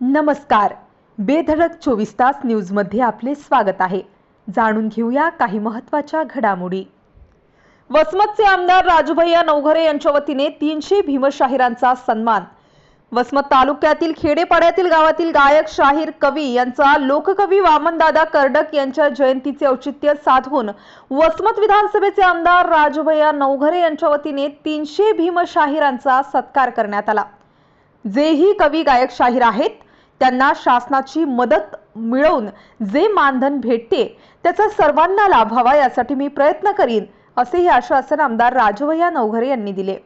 नमस्कार. बेधडक चोवीस तास न्यूजमध्ये आपले स्वागत आहे. जाणून घेऊया काही महत्त्वाच्या घडामोडी. वसमतचे आमदार राजूभैया नवघरे यांच्या वतीने तीनशे भीमशाहिरांचा सन्मान वसमत तालुक्यातील खेडेपाड्यातील गावातील गायक शाहीर कवी यांचा लोककवी वामनदादा कर्डक यांच्या जयंतीचे औचित्य साधून वसमत विधानसभेचे आमदार राजभया नवघरे यांच्या वतीने तीनशे भीमशाहिरांचा सत्कार करण्यात आला. जेही कवी गायक शाहीर आहेत त्यांना शासनाची मदत मिळवून जे मानधन भेटते त्याचा सर्वांना लाभ व्हावा यासाठी मी प्रयत्न करीन असेही आश्वासन आमदार राजभया नवघरे यांनी दिले.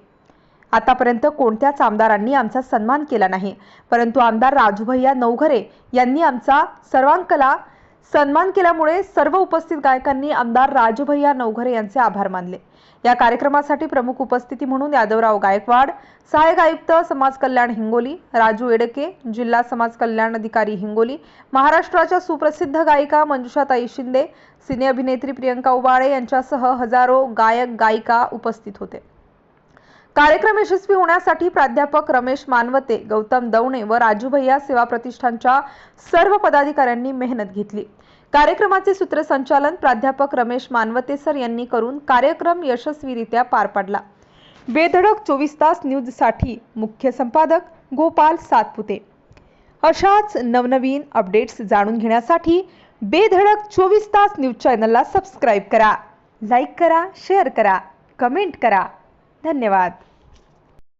आतापर्यंत कोणत्याच आमदारांनी आमचा सन्मान केला नाही. परंतु आमदार राजूभैया नवघरे यांनी आमचा सर्वांकला सन्मान केल्यामुळे सर्व उपस्थित गायकांनी आमदार राजूभैया नवघरे यांचे आभार मानले. या कार्यक्रमासाठी प्रमुख उपस्थिती म्हणून यादवराव गायकवाड सहाय्यक आयुक्त समाज कल्याण हिंगोली राजू एडके जिल्हा समाज कल्याण अधिकारी हिंगोली महाराष्ट्राच्या सुप्रसिद्ध गायिका मंजुषाताई शिंदे सिने अभिनेत्री प्रियंका उबाळे यांच्यासह हजारो गायक गायिका उपस्थित होते. कार्यक्रम यशस्वी होण्यासाठी प्राध्यापक रमेश मानवते गौतम दवणे व राजू भैया सेवा प्रतिष्ठानच्या सर्व पदाधिकाऱ्यांनी मेहनत घेतली. कार्यक्रमाचे सूत्रसंचालन प्राध्यापक रमेश मानवते सर यांनी करून कार्यक्रम यशस्वीरित्या पार पाडला. बेधडक चोवीस तास न्यूजसाठी मुख्य संपादक गोपाल सातपुते. अशाच नवनवीन अपडेट्स जाणून घेण्यासाठी बेधडक चोवीस तास न्यूज चॅनलला सबस्क्राईब करा लाईक करा शेअर करा कमेंट करा. धन्यवाद.